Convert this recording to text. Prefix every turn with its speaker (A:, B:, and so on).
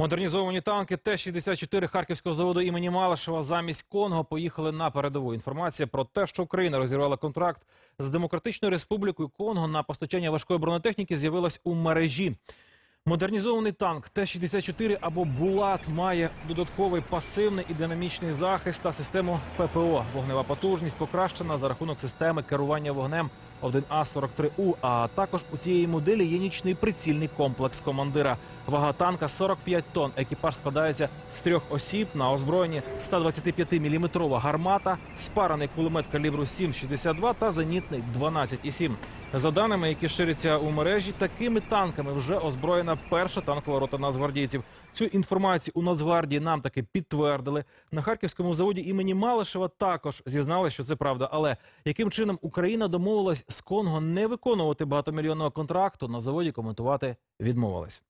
A: Модернізовані танки Т-64 Харківського заводу імені Малашева замість Конго поїхали на передову. Інформація про те, що Україна розірвала контракт з Демократичною Республікою Конго на постачання важкої бронетехніки, з'явилась у мережі. Модернізований танк Т-64 або Булат має додатковий пасивний і динамічний захист та систему ППО. Вогнева потужність покращена за рахунок системи керування вогнем 1А43У. А також у цієї моделі є нічний прицільний комплекс командира. Вага танка 45 тонн. Екіпаж складається з трьох осіб на озброєнні 125-мм гармата, спараний кулемет калібру 7,62 та зенітний 12,7. За даними, які ширяться у мережі, такими танками вже озброєна перша танкова рота нацгвардійців. Цю інформацію у Нацгвардії нам таки підтвердили. На харківському заводі імені Малишева також зізнали, що це правда. Але яким чином Україна домовилась з Конго не виконувати багатомільйонного контракту, на заводі коментувати відмовилась.